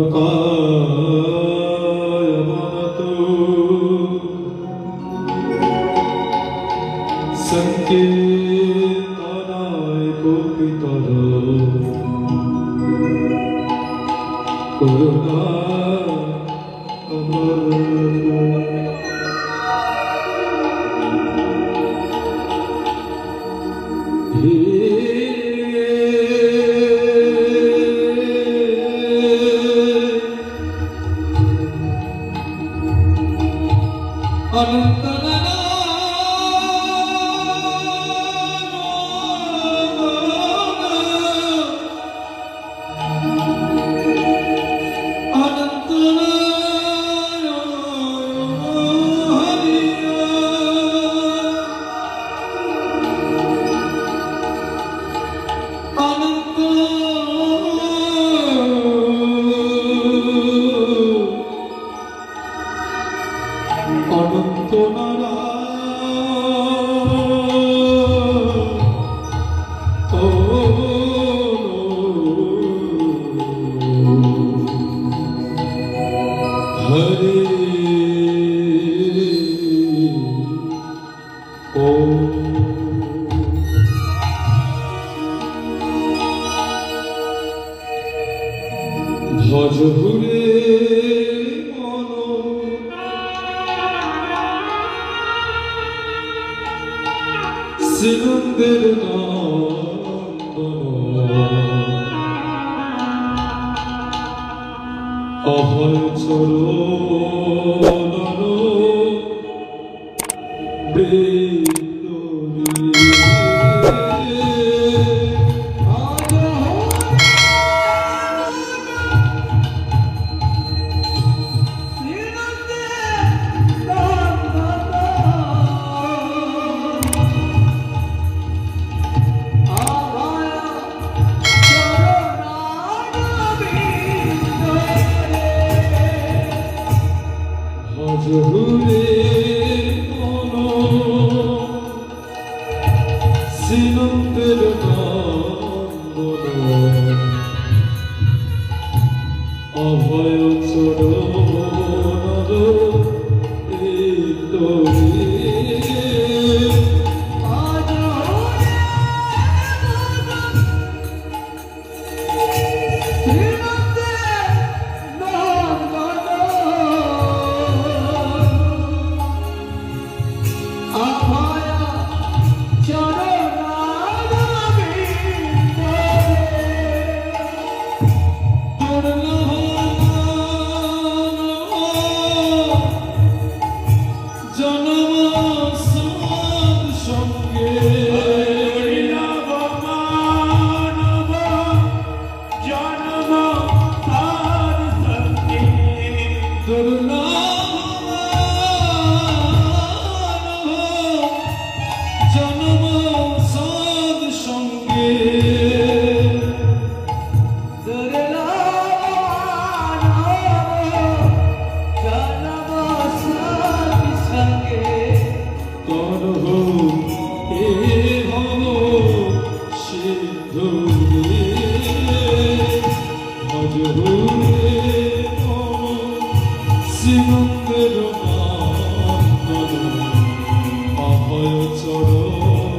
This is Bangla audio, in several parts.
Oh. করুণা অবনত অভয় চরণ ভজ হুরে Good enough. শ্রীমন্দির অভয় চর মন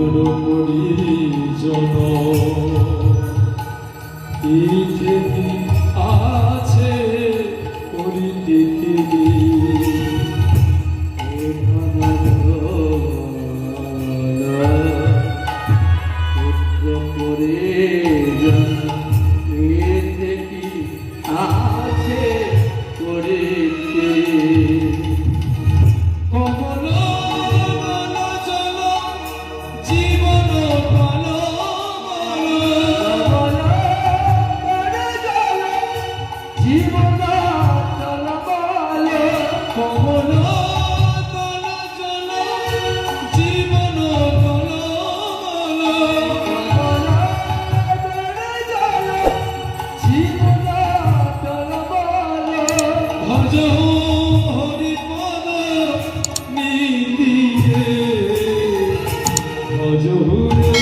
পুত্র পরিজন। পৃথিবী আছে ভজ হুরে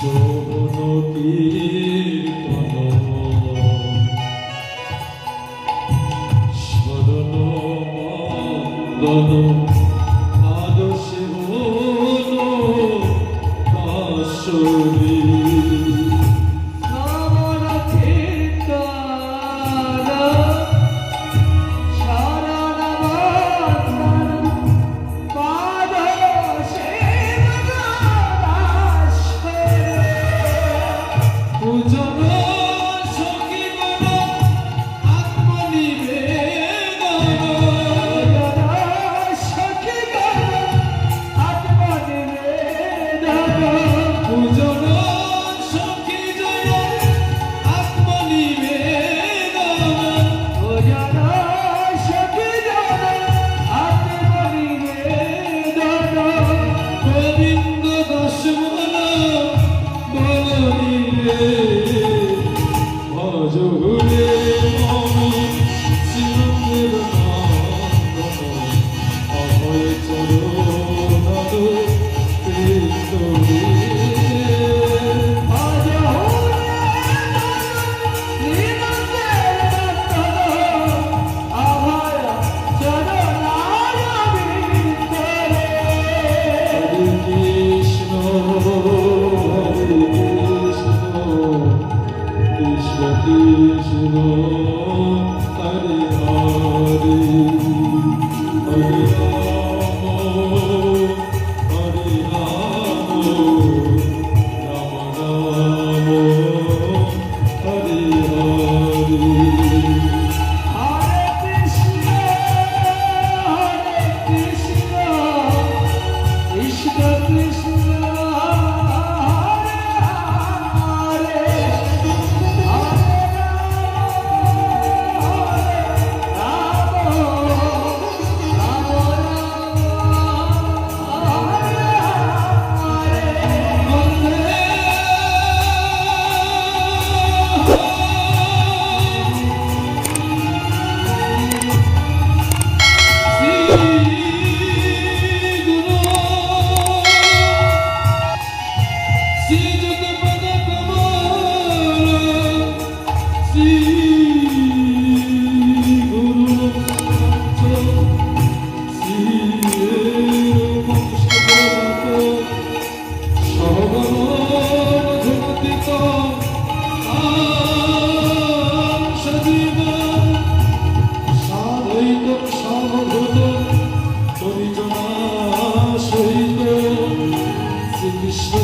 Sono no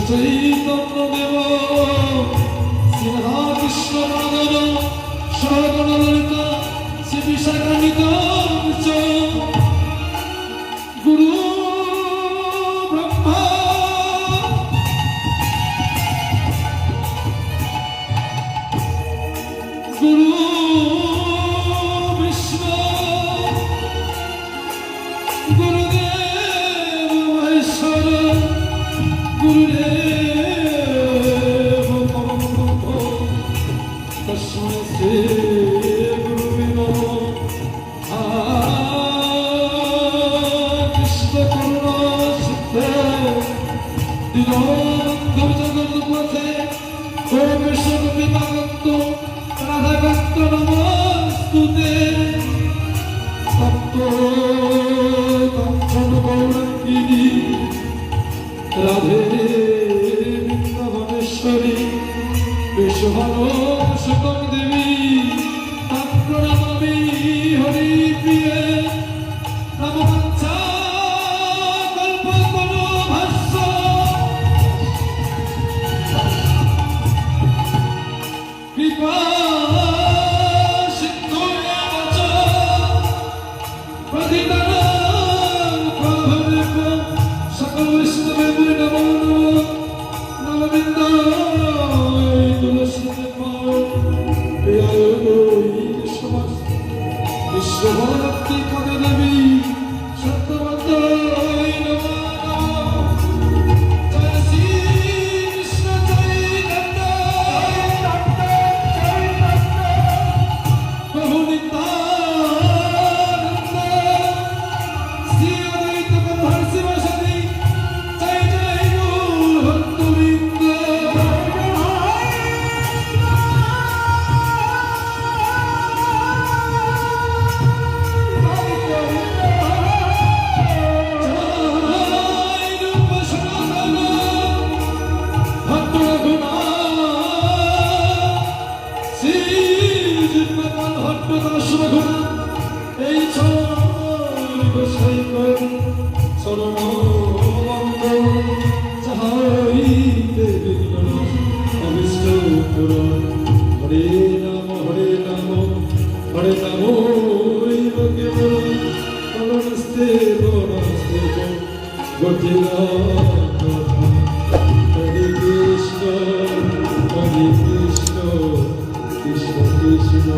চৈতন্য দেব সিংহ Krishna Madhav সর্বনলিত Shri বিশাখানিতা Sakal Vishnu Vibhu Namo Namo Namo Namo Visva Bharati করে দেবী গুরু হরে রাম হরে রাম হরে রাম নমস্তে নমস্তে গতিলা হরে কৃষ্ণ হরে কৃষ্ণ কৃষ্ণ কৃষ্ণ